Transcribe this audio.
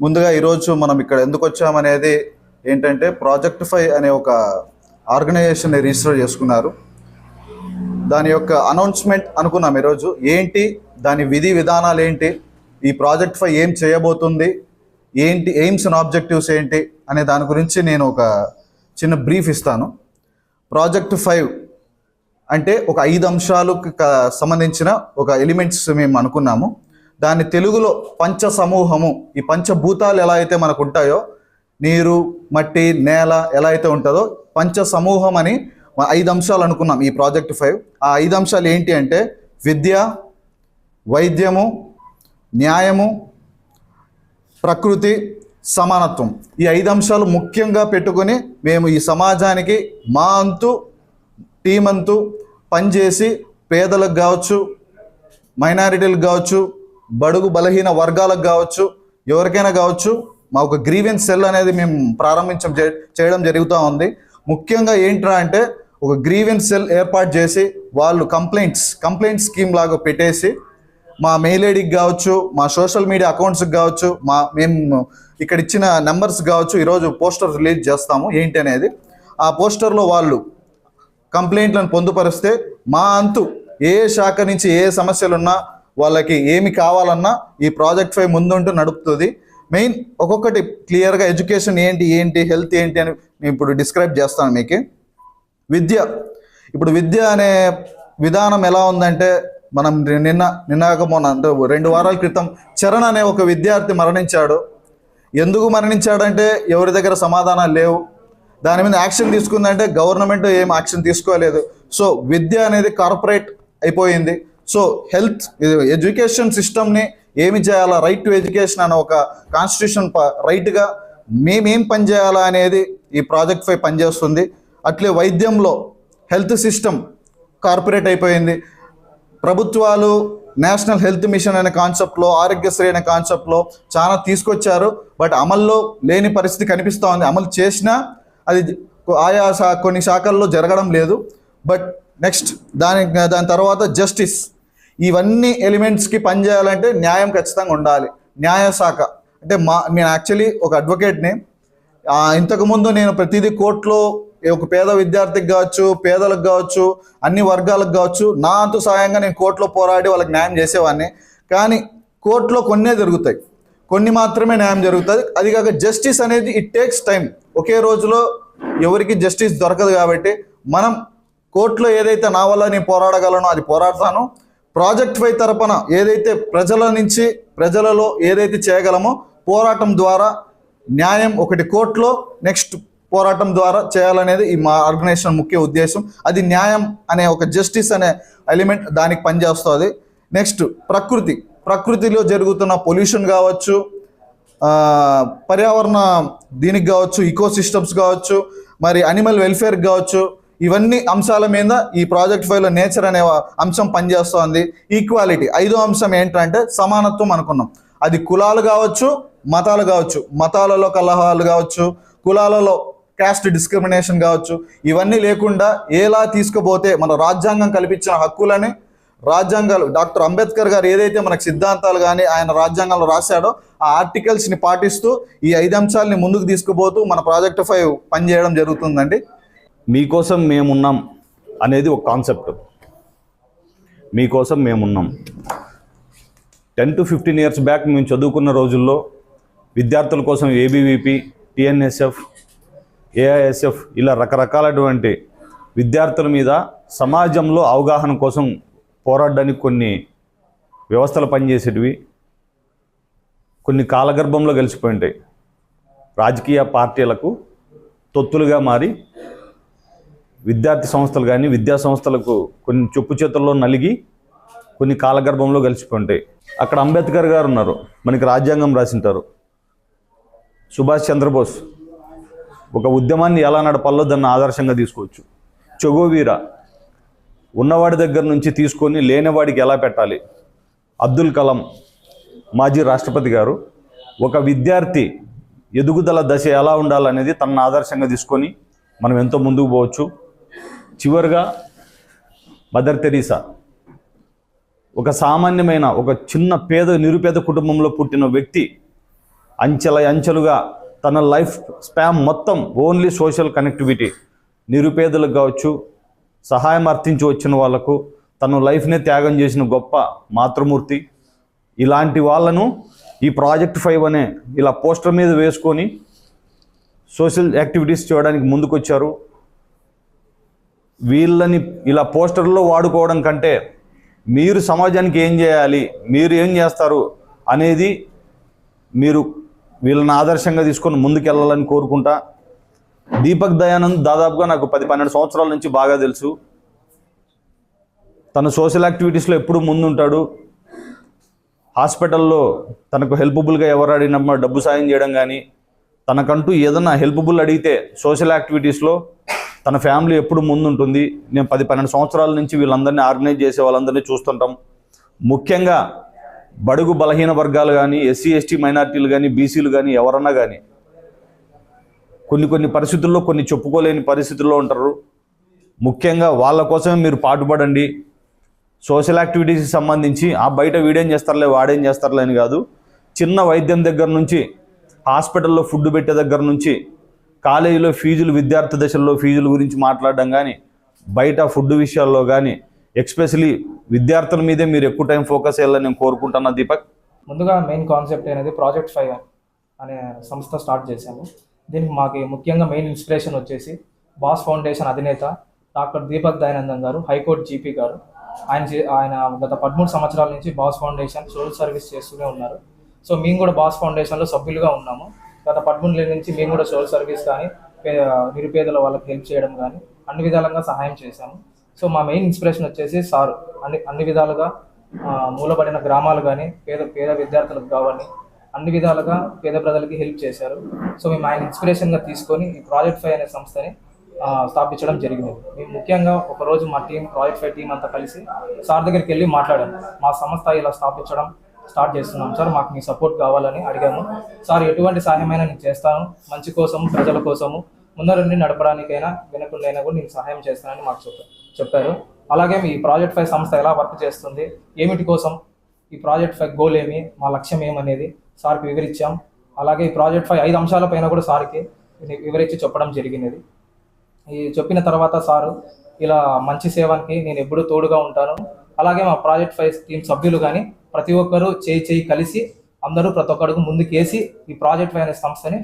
ముందుగా ఈరోజు మనం ఇక్కడ ఎందుకు వచ్చామనేది ఏంటంటే ప్రాజెక్ట్ ఫైవ్ అనే ఒక ఆర్గనైజేషన్ని రిజిస్టర్ చేసుకున్నారు. దాని యొక్క అనౌన్స్మెంట్ అనుకున్నాం ఈరోజు. ఏంటి? దాని విధి విధానాలు ఏంటి? ఈ ప్రాజెక్ట్ ఫైవ్ ఏం చేయబోతుంది? ఏంటి? ఎయిమ్స్ అండ్ ఆబ్జెక్టివ్స్ ఏంటి? అనే దాని గురించి నేను ఒక చిన్న బ్రీఫ్ ఇస్తాను. ప్రాజెక్ట్ ఫైవ్ అంటే ఒక ఐదు అంశాలకు సంబంధించిన ఒక ఎలిమెంట్స్ మేము అనుకున్నాము. దాన్ని తెలుగులో పంచ సమూహము ఈ పంచభూతాలు ఎలా అయితే మనకు ఉంటాయో నీరు మట్టి నేల ఎలా అయితే ఉంటుందో పంచ సమూహం అని ఐదు అంశాలు అనుకున్నాం ఈ ప్రాజెక్ట్ ఫైవ్. ఆ ఐదు అంశాలు ఏంటి అంటే విద్య వైద్యము న్యాయము ప్రకృతి సమానత్వం. ఈ ఐదు అంశాలు ముఖ్యంగా పెట్టుకొని మేము ఈ సమాజానికి మా అంతు టీమంతు అంతు పనిచేసి పేదలకు కావచ్చు మైనారిటీలకు కావచ్చు బడుగు బలహీన వర్గాలకు కావచ్చు ఎవరికైనా కావచ్చు మా ఒక గ్రీవెన్స్ సెల్ అనేది మేము ప్రారంభించం చేయడం జరుగుతూ ఉంది. ముఖ్యంగా ఏంట్రా అంటే ఒక గ్రీవెన్స్ సెల్ ఏర్పాటు చేసి వాళ్ళు కంప్లైంట్స్ కంప్లైంట్ స్కీమ్ లాగా పెట్టేసి మా మెయిల్ ఐడికి కావచ్చు మా సోషల్ మీడియా అకౌంట్స్కి కావచ్చు మా మేము ఇక్కడ ఇచ్చిన నెంబర్స్ కావచ్చు ఈరోజు పోస్టర్ రిలీజ్ చేస్తాము. ఏంటి అనేది ఆ పోస్టర్లో వాళ్ళు కంప్లైంట్లను పొందుపరిస్తే మా అంతు ఏ శాఖ నుంచి ఏ సమస్యలున్నా వాళ్ళకి ఏమి కావాలన్నా ఈ ప్రాజెక్ట్ ఫైవ్ ముందుంటూ నడుపుతుంది. మెయిన్ ఒక్కొక్కటి క్లియర్గా ఎడ్యుకేషన్ ఏంటి ఏంటి హెల్త్ ఏంటి అని నేను ఇప్పుడు డిస్క్రైబ్ చేస్తాను మీకు. విద్య. ఇప్పుడు విద్య అనే విధానం ఎలా ఉందంటే మనం నిన్న నిన్నాక మొన్న అంటే రెండు వారాల క్రితం చరణ్ అనే ఒక విద్యార్థి మరణించాడు. ఎందుకు మరణించాడంటే ఎవరి దగ్గర సమాధానాలు లేవు. దాని మీద యాక్షన్ తీసుకుందంటే గవర్నమెంట్ ఏం యాక్షన్ తీసుకోలేదు. సో విద్య అనేది కార్పొరేట్ అయిపోయింది. సో హెల్త్ ఎడ్యుకేషన్ సిస్టమ్ని ఏమి చేయాలా? రైట్ టు ఎడ్యుకేషన్ అనే ఒక కాన్స్టిట్యూషన్ రైట్గా మేమేం పని చేయాలా అనేది ఈ ప్రాజెక్ట్పై పనిచేస్తుంది. అట్లే వైద్యంలో హెల్త్ సిస్టమ్ కార్పొరేట్ అయిపోయింది. ప్రభుత్వాలు నేషనల్ హెల్త్ మిషన్ అనే కాన్సెప్ట్లో ఆరోగ్యశ్రీ అనే కాన్సెప్ట్లో చాలా తీసుకొచ్చారు. బట్ అమల్లో లేని పరిస్థితి కనిపిస్తూ ఉంది. అమలు చేసినా అది ఆయా కొన్ని శాఖల్లో జరగడం లేదు. బట్ నెక్స్ట్ దాని దాని తర్వాత జస్టిస్ ఇవన్నీ ఎలిమెంట్స్కి పనిచేయాలంటే న్యాయం ఖచ్చితంగా ఉండాలి. న్యాయశాఖ అంటే మా నేను యాక్చువల్లీ ఒక అడ్వకేట్ని. ఇంతకుముందు నేను ప్రతిదీ కోర్టులో ఒక పేద విద్యార్థికి కావచ్చు పేదలకు కావచ్చు అన్ని వర్గాలకు కావచ్చు నా అంతు సాయంగా నేను కోర్టులో పోరాడి వాళ్ళకి న్యాయం చేసేవాడిని. కానీ కోర్టులో కొన్నే జరుగుతాయి. కొన్ని మాత్రమే న్యాయం జరుగుతుంది అది కాక జస్టిస్ అనేది ఇట్ టేక్స్ టైం ఒకే రోజులో ఎవరికి జస్టిస్ దొరకదు కాబట్టి మనం కోర్టులో ఏదైతే నా వల్ల నేను పోరాడగలనో అది పోరాడతాను. ప్రాజెక్ట్ వై తరపున ఏదైతే ప్రజల నుంచి ప్రజలలో ఏదైతే చేయగలమో పోరాటం ద్వారా న్యాయం ఒకటి కోర్టులో నెక్స్ట్ పోరాటం ద్వారా చేయాలనేది ఈ మా ఆర్గనైజేషన్ ముఖ్య ఉద్దేశం. అది న్యాయం అనే ఒక జస్టిస్ అనే ఎలిమెంట్ దానికి పనిచేస్తుంది. నెక్స్ట్ ప్రకృతి. ప్రకృతిలో జరుగుతున్న పొల్యూషన్ కావచ్చు పర్యావరణ దీనికి కావచ్చు ఈకో సిస్టమ్స్ కావచ్చు మరి అనిమల్ వెల్ఫేర్ కావచ్చు ఇవన్నీ అంశాల మీద ఈ ప్రాజెక్ట్ ఫైవ్లో నేచర్ అనే అంశం పనిచేస్తోంది. ఈక్వాలిటీ ఐదో అంశం ఏంటంటే సమానత్వం అనుకున్నాం. అది కులాలు కావచ్చు మతాలు కావచ్చు మతాలలో కలహాలు కావచ్చు కులాలలో క్యాస్ట్ డిస్క్రిమినేషన్ కావచ్చు ఇవన్నీ లేకుండా ఎలా తీసుకుపోతే మన రాజ్యాంగం కల్పించిన హక్కులని రాజ్యాంగాలు డాక్టర్ అంబేద్కర్ గారు ఏదైతే మనకు సిద్ధాంతాలు కానీ ఆయన రాజ్యాంగంలో రాశాడో ఆ ఆర్టికల్స్ని పాటిస్తూ ఈ ఐదు అంశాలని ముందుకు తీసుకుపోతూ మన ప్రాజెక్ట్ ఫైవ్ పనిచేయడం జరుగుతుందండి. మీకోసం మేమున్నాం అనేది ఒక కాన్సెప్ట్. మీకోసం మేమున్నాం. Ten to fifteen years back మేము చదువుకున్న రోజుల్లో విద్యార్థుల కోసం ఏబీవీపీ టిఎన్ఎస్ఎఫ్ ఏఐఎస్ఎఫ్ ఇలా రకరకాలటువంటి విద్యార్థుల మీద సమాజంలో అవగాహన కోసం పోరాడడానికి కొన్ని వ్యవస్థలు పనిచేసేటివి కొన్ని కాలగర్భంలో కలిసిపోయి ఉంటాయి రాజకీయ పార్టీలకు తొత్తులుగా మారి విద్యార్థి సంస్థలు కానీ విద్యా సంస్థలకు కొన్ని చెప్పు చేతుల్లో నలిగి కొన్ని కాలగర్భంలో కలిసిపోయి అక్కడ అంబేద్కర్ గారు ఉన్నారు. మనకి రాజ్యాంగం రాసింటారు. సుభాష్ చంద్రబోస్ ఒక ఉద్యమాన్ని ఎలా నడపాలో దాన్ని ఆదర్శంగా తీసుకోవచ్చు. చొగోవీర ఉన్నవాడి దగ్గర నుంచి తీసుకొని లేనివాడికి ఎలా పెట్టాలి? అబ్దుల్ కలాం మాజీ రాష్ట్రపతి గారు ఒక విద్యార్థి ఎదుగుదల దశ ఎలా ఉండాలనేది తనను ఆదర్శంగా తీసుకొని మనం ఎంతో ముందుకు పోవచ్చు. చివరిగా మదర్ తెరీసా. ఒక సామాన్యమైన ఒక చిన్న పేద నిరుపేద కుటుంబంలో పుట్టిన వ్యక్తి అంచెల అంచెలుగా తన లైఫ్ స్పామ్ మొత్తం ఓన్లీ సోషల్ కనెక్టివిటీ నిరుపేదలకు కావచ్చు సహాయం అర్థించి వచ్చిన వాళ్ళకు తన లైఫ్నే త్యాగం చేసిన గొప్ప మాతృమూర్తి. ఇలాంటి వాళ్ళను ఈ ప్రాజెక్ట్ ఫైవ్ అనే ఇలా పోస్టర్ మీద వేసుకొని సోషల్ యాక్టివిటీస్ చేయడానికి ముందుకొచ్చారు. వీళ్ళని ఇలా పోస్టర్లో వాడుకోవడం కంటే మీరు సమాజానికి ఏం చేయాలి మీరు ఏం చేస్తారు అనేది మీరు వీళ్ళని ఆదర్శంగా తీసుకొని ముందుకెళ్ళాలని కోరుకుంటా. దీపక్ దయానంద్ దాదాపుగా నాకు పది పన్నెండు సంవత్సరాల నుంచి బాగా తెలుసు. తను సోషల్ యాక్టివిటీస్లో ఎప్పుడు ముందుంటాడు. హాస్పిటల్లో తనకు హెల్ప్బుల్గా ఎవరు అడిగినమ్మా డబ్బు సాయం చేయడం కానీ తనకంటూ ఏదన్నా హెల్ప్బుల్ అడిగితే సోషల్ యాక్టివిటీస్లో తన ఫ్యామిలీ ఎప్పుడు ముందుంటుంది. నేను పది పన్నెండు సంవత్సరాల నుంచి వీళ్ళందరినీ ఆర్గనైజ్ చేసే వాళ్ళందరినీ చూస్తుంటాం. ముఖ్యంగా బడుగు బలహీన వర్గాలు కానీ ఎస్సీ ఎస్టీ మైనార్టీలు కానీ బీసీలు కానీ ఎవరన్నా కానీ కొన్ని కొన్ని పరిస్థితుల్లో కొన్ని చెప్పుకోలేని పరిస్థితుల్లో ఉంటారు. ముఖ్యంగా వాళ్ళ కోసమే మీరు పాటుపడండి. సోషల్ యాక్టివిటీస్కి సంబంధించి ఆ బయట వీడేం చేస్తారులే వాడేం చేస్తారులే అని కాదు. చిన్న వైద్యం దగ్గర నుంచి హాస్పిటల్లో ఫుడ్ పెట్టే దగ్గర నుంచి కాలేజీలో ఫీజులు విద్యార్థి దశల్లో ఫీజుల గురించి మాట్లాడడం కానీ బయట ఫుడ్ విషయాల్లో కానీ ఎక్స్పెషలీ విద్యార్థుల మీదే మీరు ఎక్కువ టైం ఫోకస్ చేయాలని నేను కోరుకుంటున్నా దీపక్. ముందుగా మెయిన్ కాన్సెప్ట్ అనేది ప్రాజెక్ట్ ఫైవ్ అనే సంస్థ స్టార్ట్ చేశాము. దీనికి మాకు ముఖ్యంగా మెయిన్ ఇన్స్పిరేషన్ వచ్చేసి బాస్ ఫౌండేషన్ అధినేత డాక్టర్ దీపక్ దయానందన్ గారు హైకోర్టు జీపీ గారు. ఆయన చే- ఆయన గత పదమూడు సంవత్సరాల నుంచి బాస్ ఫౌండేషన్ సోషల్ సర్వీస్ చేస్తూనే ఉన్నారు. సో మేము కూడా బాస్ ఫౌండేషన్లో సభ్యులుగా ఉన్నాము. గత పదమూడు నుంచి మేము కూడా సోషల్ సర్వీస్ కానీ నిరుపేదల వాళ్ళకి హెల్ప్ చేయడం కానీ అన్ని విధాలుగా సహాయం చేశాము. సో మా మెయిన్ ఇన్స్పిరేషన్ వచ్చేసి సార్. అన్ని అన్ని విధాలుగా మూలబడిన గ్రామాలు కానీ పేద పేద విద్యార్థులకు కావని అన్ని విధాలుగా పేద ప్రజలకి హెల్ప్ చేశారు. సో మేము ఆయన ఇన్స్పిరేషన్గా తీసుకొని ఈ ప్రాజెక్ట్ ఫైవ్ అనే సంస్థని స్థాపించడం జరిగింది. మేము ముఖ్యంగా ఒకరోజు మా టీం ప్రాజెక్ట్ ఫైవ్ టీం అంతా కలిసి సార్ దగ్గరికి వెళ్ళి మాట్లాడాము. మా సంస్థ ఇలా స్థాపించడం స్టార్ట్ చేస్తున్నాం. సార్ మాకు మీ సపోర్ట్ కావాలని అడిగాము. సార్ ఎటువంటి సహాయమైనా నేను చేస్తాను. మంచి కోసం ప్రజల కోసము. ముందరుండి నడపడానికైనా వినకుండా కూడా నేను సహాయం చేస్తానని మాకు చెప్పారు చెప్పారు. అలాగే మీ ప్రాజెక్ట్ ఫైవ్ సంస్థ ఎలా వర్క్ చేస్తుంది? ఏమిటి కోసం? ఈ ప్రాజెక్ట్ ఫైవ్ గోల్ ఏమి? మా లక్ష్యం ఏమనేది సార్కి వివరించాం. అలాగే ఈ ప్రాజెక్ట్ ఫైవ్ ఐదు అంశాల పైన కూడా సార్కి వివరించి చెప్పడం జరిగినది. ఈ చెప్పిన తర్వాత సారు ఇలా మంచి సేవకి నేను ఎప్పుడూ తోడుగా ఉంటాను. అలాగే మా ప్రాజెక్ట్ ఫైవ్ టీం సభ్యులు కానీ ప్రతి ఒక్కరూ చేయి చేయి కలిసి అందరూ ప్రతి ఒక్కరికి ముందుకేసి ఈ ప్రాజెక్ట్ ఫైనాన్స్ సంస్థని